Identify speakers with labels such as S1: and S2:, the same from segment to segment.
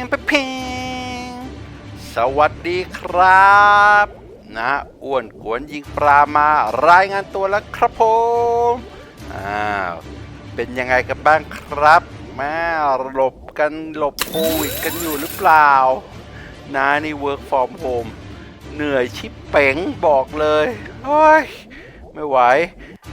S1: งไปเพงสวัสดีครับนะอ้วนกวนยิงปลามารายงานตัวแล้วครับผมอ้าวเป็นยังไงกันบ้างครับแม่หลบกันหลบโควิดกันอยู่หรือเปล่านะนี่ work from home เหนื่อยชิบเป๋งบอกเลยโอ้ยไม่ไหว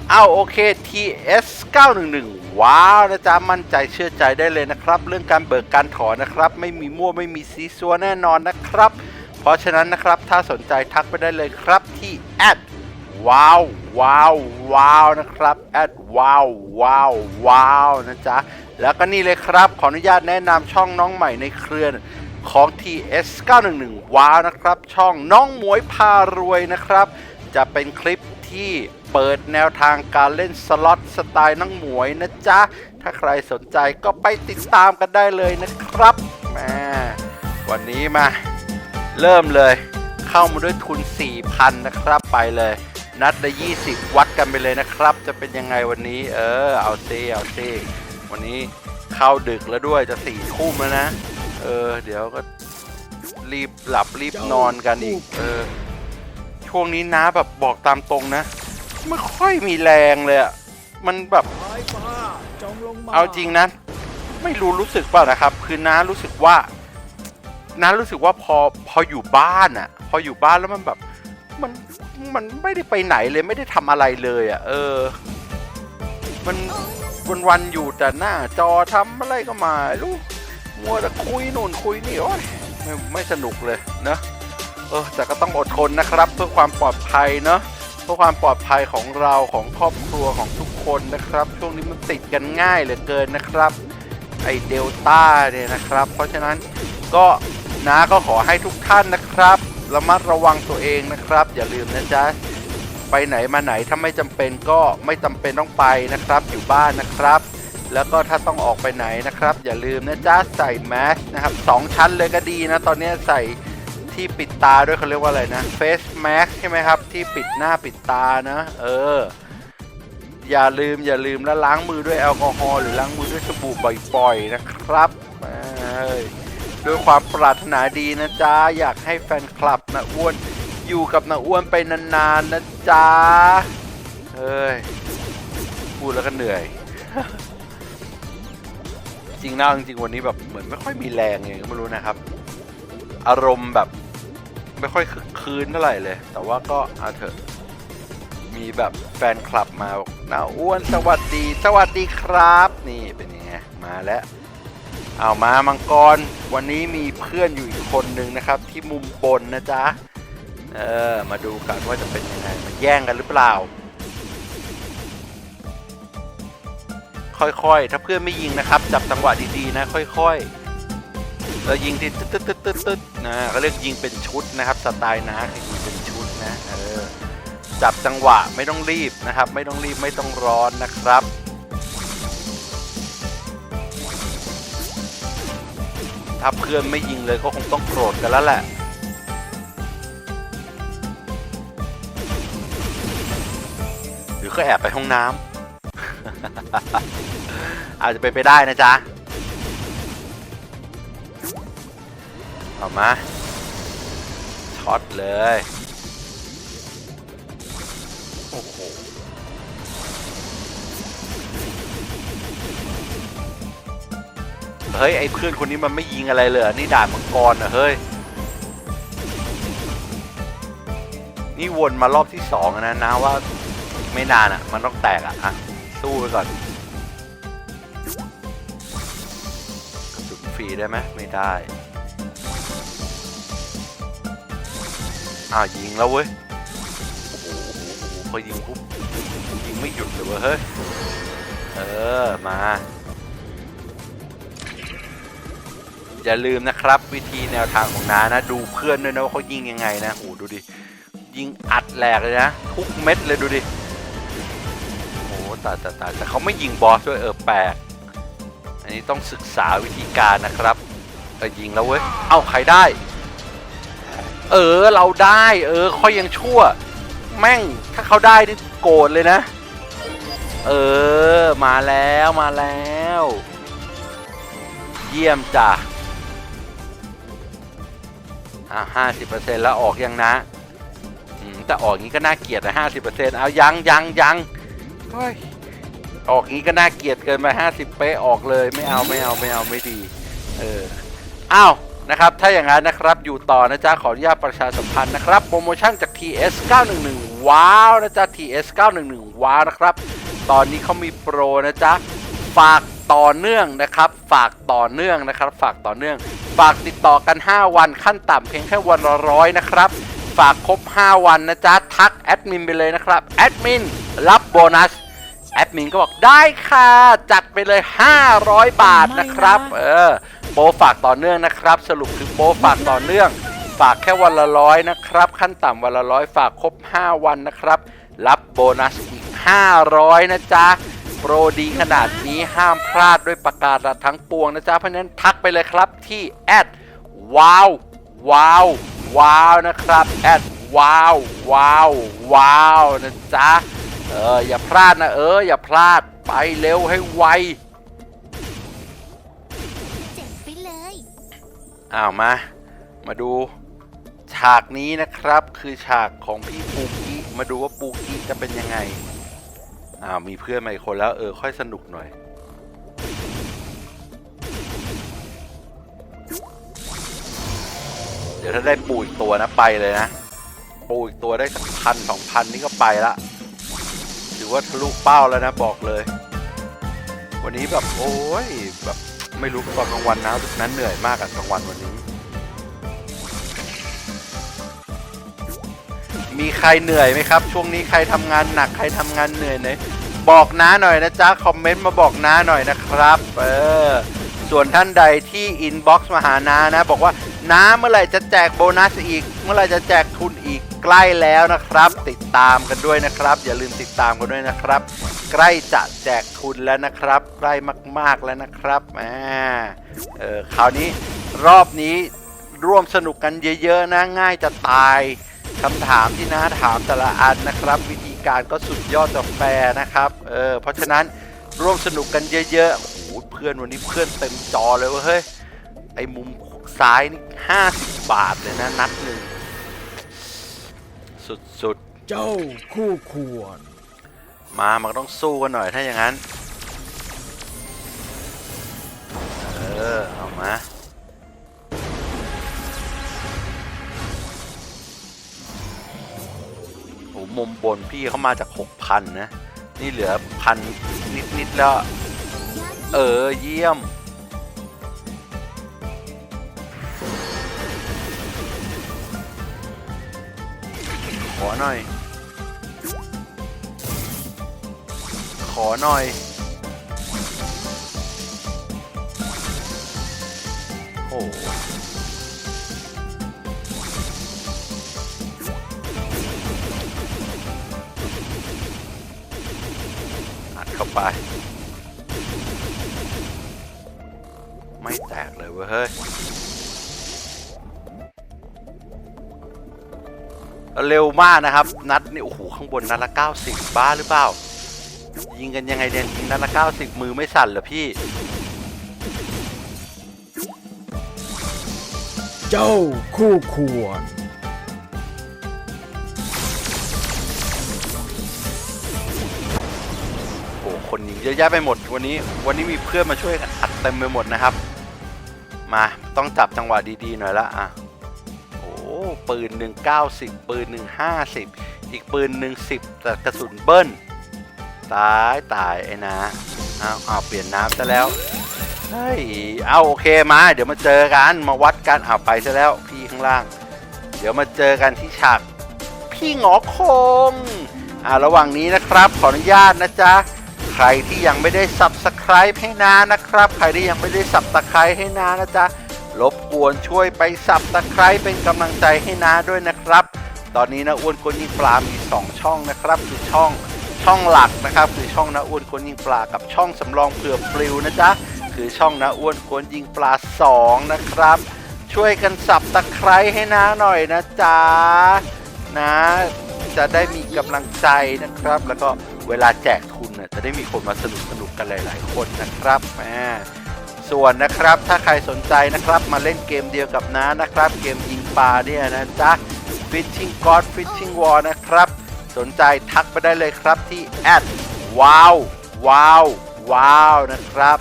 S1: เอาโอเค TS 911 ว้าวนะจ๊ะมั่นใจเชื่อใจได้เลยนะครับ เรื่องการเบิกการถอนนะครับ ไม่มีมั่วไม่มีซีซัวแน่นอนนะครับ เพราะฉะนั้นนะครับถ้าสนใจทักไปได้เลยครับที่แอดว้าวว้าวว้าวนะครับแอดว้าวว้าวว้าวนะจ๊ะแล้วก็นี่เลยครับ ขออนุญาตแนะนำช่องน้องใหม่ในเครือของ TS 911 ว้าวนะครับ ช่องน้องหมวยพารวยนะครับ จะเป็นคลิปที่ เปิดแนวทางการเล่นสล็อตสไตล์น้องหมวยนะจ๊ะ ถ้าใครสนใจก็ไปติดตามกันได้เลยนะครับแหมวันนี้มา เริ่มเลย เข้ามาด้วยทุน 4,000 นะครับไปเลย นัดละ20 วัดกันไปเลยนะครับ จะเป็นยังไงวันนี้ เออ เอาซิเอาซิวันนี้เข้าดึกแล้วด้วยจะสี่ทุ่มแล้วนะ เออ เดี๋ยวก็รีบหลับรีบนอนกันอีก เออ ช่วงนี้น้าแบบบอกตามตรงนะ ไม่ค่อยมีแรงเลยอะมันแบบ
S2: สายฟ้าจงลงมา
S1: เอาจริงนะ ไม่รู้รู้สึกเปล่านะครับ คือน้ารู้สึกว่าน้ารู้สึกว่าพอพออยู่บ้านอะพออยู่บ้านแล้วมันแบบ มันมันไม่ได้ไปไหนเลยไม่ได้ทำอะไรเลยอะเออ มันวันวันๆอยู่แต่หน้าจอทำอะไรก็ไมาลูกมัวแต่คุยนู่นคุยนี่โอ้ยไม่ไม่สนุกเลยเนอะเออแต่ก็ต้องอดทนนะครับ เพื่อความปลอดภัยเนอะเพื่อความปลอดภัยของเราของครอบครัวของทุกคนนะครับ ช่วงนี้มันติดกันง่ายเหลือเกินนะครับไอเดลต้าเนี่ยนะครับ เพราะฉะนั้นก็น้าก็ขอให้ทุกท่านนะครับระมัดระวังตัวเองนะครับ อย่าลืมนะจ๊ะไปไหนมาไหนถ้าไม่จำเป็นก็ไม่จำเป็นต้องไปนะครับ อยู่บ้านนะครับ แล้วก็ถ้าต้องออกไปไหนนะครับ อย่าลืมนะจ๊ะใส่แมสนะครับสองชั้นเลยก็ดีนะ ตอนนี้ใส่ ที่ปิดตาด้วยเขาเรียกว่าอะไรนะเฟสแมสใช่ไหมครับ ที่ปิดหน้าปิดตานะ เออ อย่าลืมอย่าลืมแล้วล้างมือด้วยแอลกอฮอล์หรือล้างมือด้วยสบู่บ่อยๆนะครับเอ้ยด้วยความปรารถนาดีนะจ๊ะ อยากให้แฟนคลับนะอ้วนอยู่กับนะอ้วนไปนานๆนะจ๊ะเอ้ย พูดแล้วก็เหนื่อย จริงนะจริงวันนี้แบบเหมือนไม่ค่อยมีแรงไงก็ไม่รู้นะครับ อารมณ์แบบ ไม่ค่อยคึกคืนเท่าไหร่เลย แต่ว่าก็เอาเถอะ มีแบบแฟนคลับมาบอกนาอ้วนสวัสดี สวัสดีครับ นี่เป็นยังไงมาแล้วเอามามังกรวันนี้มีเพื่อนอยู่อีกคนหนึ่งนะครับ ที่มุมบนนะจ๊ะเออมาดูกันว่าจะเป็นยังไงมันแย่งกันหรือเปล่า ค่อยๆ ถ้าเพื่อนไม่ยิงนะครับ จับจังหวะดีๆนะ ค่อยๆ แล้วยิงที่ตึ๊ดตึ๊ดตึ๊ดตึ๊ดตึ๊ดนะเขาเรียกยิงเป็นชุดนะครับสไตล์นะคือยิงเป็นชุดนะเออจับจังหวะไม่ต้องรีบนะครับ ไม่ต้องรีบไม่ต้องร้อนนะครับถ้าเพื่อนไม่ยิงเลยก็คงต้องโกรธกันแล้วแหละหรือก็แอบไปห้องน้ำอาจจะเป็นไปได้นะจ๊ะ เอามา ช็อตเลย โอ้โห เฮ้ย ไอ้เพื่อนคนนี้มันไม่ยิงอะไรเลยนี่ด่านมังกรเหรอะเฮ้ย นี่วนมารอบที่สองนะนะว่าไม่นานอะ มันต้องแตกอะอะสู้ไปก่อนกระสุนฟรีได้ไหมไม่ได้ อ้าวยิงแล้วเว้ยโอ้โหพอยิงปุ๊บยิงไม่หยุดเลยเว้ยเฮ้ยเออมา อย่าลืมนะครับ วิธีแนวทางของน้านะ ดูเพื่อนด้วยนะว่าเขายิงยังไงนะโอ้ดูดิยิงอัดแหลกเลยนะทุกเม็ดเลยดูดิโอ้ตายตายตายแต่เขาไม่ยิงบอสด้วยเออแปลกอันนี้ต้องศึกษาวิธีการนะครับเออยิงแล้วเว้ยเอ้าใครได้ เออเราได้ เออค่อยยังชั่ว แม่งถ้าเขาได้นี่โกรธเลยนะ เออ มาแล้วมาแล้ว เยี่ยมจ้ะอ่าห้าสิบเปอร์เซ็นต์แล้วออกยังนะอืมแต่ออกงี้ก็น่าเกลียดนะห้าสิบเปอร์เซ็นต์เอายังยังยังเฮ้ยออกงี้ก็น่าเกลียดเกินไปห้าสิบเป๊ะออกเลยไม่เอาไม่เอาไม่เอาไม่ดี เอออ้าว นะครับถ้าอย่างนั้นนะครับอยู่ต่อนะจ๊ะขออนุญาตประชาสัมพันธ์นะครับโปรโมชั่นจาก TS 911ว้าวนะจ๊ะ TS 911ว้าวนะครับตอนนี้เขามีโปรนะจ๊ะฝากต่อเนื่องนะครับ ฝากต่อเนื่องนะครับ ฝากต่อเนื่อง ฝากติดต่อกัน 5 วันขั้นต่ำเพียงแค่วันละร้อยนะครับ ฝากครบ 5 วันนะจ๊ะทักแอดมินไปเลยนะครับแอดมินรับโบนัสแอดมินก็บอกได้ค่ะ จัดไปเลย 500 บาทนะครับ เออ โปรฝากต่อเนื่องนะครับ สรุปคือโปรฝากต่อเนื่อง ฝากแค่วันละร้อยนะครับ ขั้นต่ำวันละร้อยฝากครบ 5 วันนะครับ รับโบนัสอีก 500 นะจ๊ะ โปรดีขนาดนี้ห้ามพลาดด้วยประกาศทั้งปวงนะจ๊ะ เพราะนั้นทักไปเลยครับที่แอดว้าวว้าวว้าวนะครับแอดว้าวว้าวว้าวนะจ๊ะ เอออย่าพลาดนะเอออย่าพลาดไปเร็วให้ไว อ้าวมา มาดูฉากนี้นะครับ คือฉากของพี่ปูกี้มาดูว่าปูกี้จะเป็นยังไงอ้าวมีเพื่อนมาอีกคนแล้วเออค่อยสนุกหน่อย เดี๋ยวถ้าได้ปูอีกตัวนะไปเลยนะ ปูอีกตัวได้สักพันสองพันนี่ก็ไปละถือว่าทะลุเป้าแล้วนะบอกเลย วันนี้แบบโอ้ยแบบ ไม่รู้ตอนกลางวันนะนั้นเหนื่อยมากอะกลางวันวันนี้ มีใครเหนื่อยไหมครับ ช่วงนี้ใครทำงานหนักใครทำงานเหนื่อยไหนบอกน้าหน่อยนะจ๊ะคอมเมนต์มาบอกน้าหน่อยนะครับ เออส่วนท่านใดที่อินบ็อกซ์มาหาน้านะ บอกว่า น้าเมื่อไหร่จะแจกโบนัสอีก เมื่อไหร่จะแจกทุนอีกใกล้แล้วนะครับ ติดตามกันด้วยนะครับ อย่าลืมติดตามกันด้วยนะครับ ใกล้จะแจกทุนแล้วนะครับ ใกล้มากๆแล้วนะครับอ่าเออคราวนี้รอบนี้ร่วมสนุกกันเยอะๆนะง่ายจะตายคำถามที่น้าถามแต่ละอันนะครับ วิธีการก็สุดยอดจะแฟร์นะครับเออเพราะฉะนั้นร่วมสนุกกันเยอะๆโอ้โหเพื่อนวันนี้เพื่อนเต็มจอเลยเว้ยเฮ้ยไอ้มุม ซ้ายนี่50บาทเลยนะ นัดหนึ่ง สุดๆ
S2: เจ้าคู่ควร
S1: มามันก็ต้องสู้กันหน่อยถ้าอย่างนั้น เออ เอามาโอ้มุมบนพี่เขามาจาก6,000นะ นี่เหลือพันนิด ๆ แล้ว เออ เยี่ยม หน่อย ขอหน่อย โอ้อัดเข้าไป ไม่แตกเลยเว้ย เฮ้ยเร็วมากนะครับ นัดนี่โอ้โหข้างบนนัดละ 90 บ้าหรือเปล่า ยิงกันยังไงเนี่ยยิงนัดละ 90 มือไม่สั่นเหรอพี่
S2: เจ้าคู่ควร
S1: โอ้โหคนยิงเยอะแยะไปหมดวันนี้ วันนี้มีเพื่อนมาช่วยกันอัดเต็มไปหมดนะครับ มาต้องจับจังหวะดีๆหน่อยละอะโอ้ ปืนหนึ่งเก้าสิบปืนหนึ่งห้าสิบอีกปืนหนึ่งสิบแต่กระสุนเบิ้ล ตายตายไอ้นะเอาเอาเปลี่ยนน้ำซะแล้วเฮ้ยเอาโอเคมา เดี๋ยวมาเจอกันมาวัดกันเอาไปซะแล้วพี่ข้างล่าง เดี๋ยวมาเจอกันที่ฉากพี่หงอคงอ่าระหว่างนี้นะครับ ขออนุญาตนะจ๊ะใครที่ยังไม่ได้ subscribe ให้นานะครับ ใครที่ยังไม่ได้ subscribe ให้นานะจ๊ะ รบกวนช่วยไป subscribe เป็นกำลังใจให้นาด้วยนะครับ ตอนนี้นะอ้วนคนยิงปลา มี 2 ช่องนะครับ คือช่องช่องหลักนะครับ คือช่องนะอ้วนคนยิงปลากับช่องสำรองเผื่อปลิวนะจ๊ะคือช่องนะอ้วนกวนยิงปลา 2 นะครับ ช่วยกันสับตะไคร้ให้น้าหน่อยนะจ๊ะนะจะได้มีกำลังใจนะครับ แล้วก็เวลาแจกทุนน่ะจะได้มีคนมาสนุกสนุกกันหลาย ๆ คนนะครับแหม ส่วนนะครับ ถ้าใครสนใจนะครับมาเล่นเกมเดียวกับน้านะครับ เกมยิงปลาเนี่ยนะจ๊ะ Fishing God Fishing War นะครับ สนใจทักไปได้เลยครับที่แอดว้าวว้าวว้าวนะครับ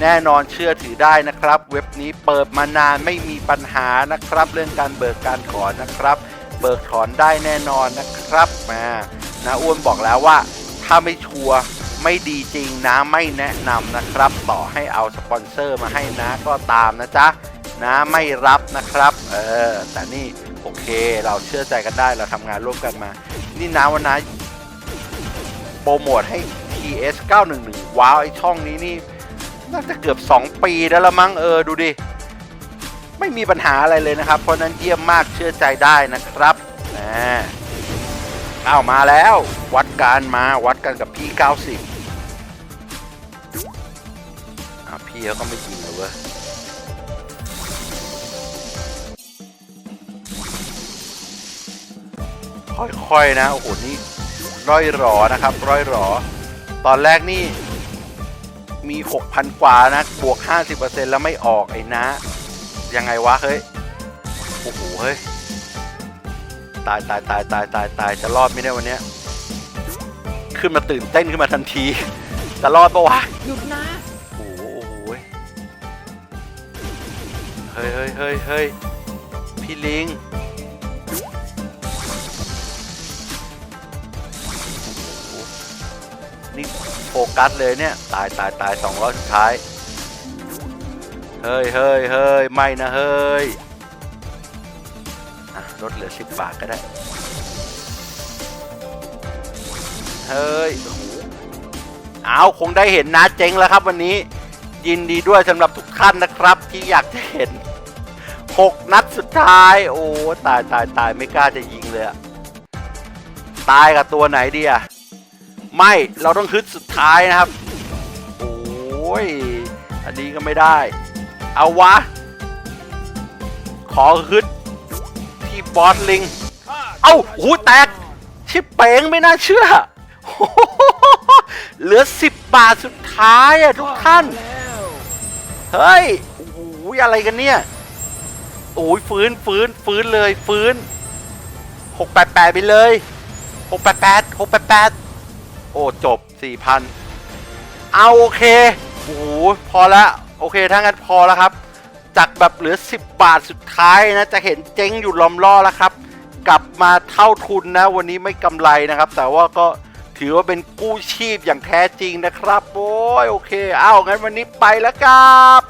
S1: แน่นอนเชื่อถือได้นะครับ เว็บนี้เปิดมานานไม่มีปัญหานะครับ เรื่องการเบิกการถอนนะครับ เบิกถอนได้แน่นอนนะครับมานะอ้วนบอกแล้วว่า ถ้าไม่ชัวร์ไม่ดีจริงนะไม่แนะนำนะครับ ต่อให้เอาสปอนเซอร์มาให้นะก็ตามนะจ๊ะนะไม่รับนะครับ เออ แต่นี่โอเคเราเชื่อใจกันได้เราทำงานร่วมกันมา นี่นะวันนะโปรโมทให้ TS 911 ว้าว ไอช่องนี้นี่ น่าจะเกือบ 2 ปีแล้วละมั้งเออ ดูดิ ไม่มีปัญหาอะไรเลยนะครับ เพราะฉะนั้นเยี่ยมมากเชื่อใจได้นะครับนะ อ้าวมาแล้ว วัดกันมาวัดกันกับพี่ 90อะพี่เขาก็ไม่ยิงเลยเว้ยค่อยๆนะ โอ้โห นี่ร้อยหรอนะครับ ร้อยหรอ ตอนแรกนี่ มี 6,000 กว่านะ บวก 50%แล้วไม่ออกไอ้นะ ยังไงวะ เฮ้ย โอ้โห เฮ้ย ตายตายตายตายตายตายจะรอดไหมเนี่ยวันเนี้ยขึ้นมาตื่นเต้นขึ้นมาทันที จะรอดปะวะ
S2: หยุดนะ
S1: โอ้โหเฮ้ยเฮ้ยเฮ้ยเฮ้ยพี่ลิงนี่โฟกัสเลยเนี่ย ตายตายตายสองร้อยสุดท้าย เฮ้ยเฮ้ยเฮ้ยไม่นะเฮ้ยอะ ลดเหลือสิบาทก็ได้ เฮ้ยโอ้โหเอาคงได้เห็นนะเจ๊งแล้วครับวันนี้ ยินดีด้วยสำหรับทุกท่านนะครับ ที่อยากจะเห็น 6 นัดสุดท้าย โอ้ตายตายตายไม่กล้าจะยิงเลยอะตายกับตัวไหนดีอะไม่เราต้องฮึดสุดท้ายนะครับ โอ้ย อันนี้ก็ไม่ได้ เอาวะ ขอฮึด ที่บอสลิง เอ้าหูแตก ชิปเป๋งไม่น่าเชื่อ เหลือ10บบาทสุดท้ายอะทุกท่าน เฮ้ย โอ้โหอะไรกันเนี่ย โอ้ยฟื้นฟื้นฟื้นเลยฟื้น688ไปเลย688 688โอ้จบ4,000เอาโอเค โอ้โหพอล้วโอเคถ้างั้นพอแล้วครับ จากแบบเหลือ 10 บาทสุดท้ายนะจะเห็นเจ๊งอยู่ล้อมล่อแล้วครับ กลับมาเท่าทุนนะ วันนี้ไม่กำไรนะครับ แต่ว่าก็ถือว่าเป็นกู้ชีพอย่างแท้จริงนะครับ โอ้ยโอเค เอางั้นวันนี้ไปแล้วครับ